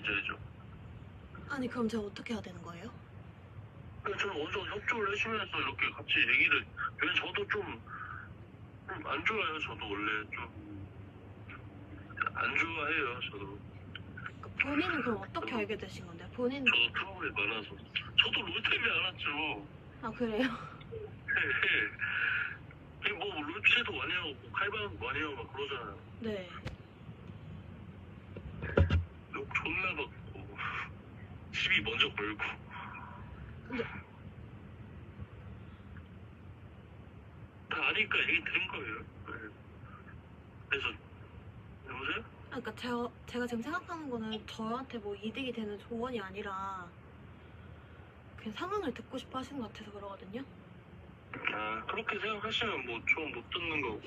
이제죠. 아니 그럼 제가 어떻게 해야 되는 거예요? 그러니까 저는 어느 정도 협조를 해주면서 이렇게 같이 얘기를. 왜냐면 저도 좀 안 좋아요. 저도 원래 좀 안 좋아해요. 저도. 그러니까 본인은 그럼 어떻게 알게 되신 건데요? 본인 저도 트러블이 많아서. 저도 롤 때문에 알았죠. 아 그래요? 예, 뭐 롤체도 많이 하고 뭐 칼방 많이 하고 막 그러잖아요. 네. 욕 존나 받고 시비 먼저 걸고. 근데 다 아니까 얘기 된 거예요. 네. 그래서 여보세요? 그러니까 제가 제가 지금 생각하는 거는 저한테 뭐 이득이 되는 조언이 아니라 그냥 상황을 듣고 싶어 하시는 것 같아서 그러거든요. 아 그렇게 생각하시면 뭐 조언 못 듣는 거고.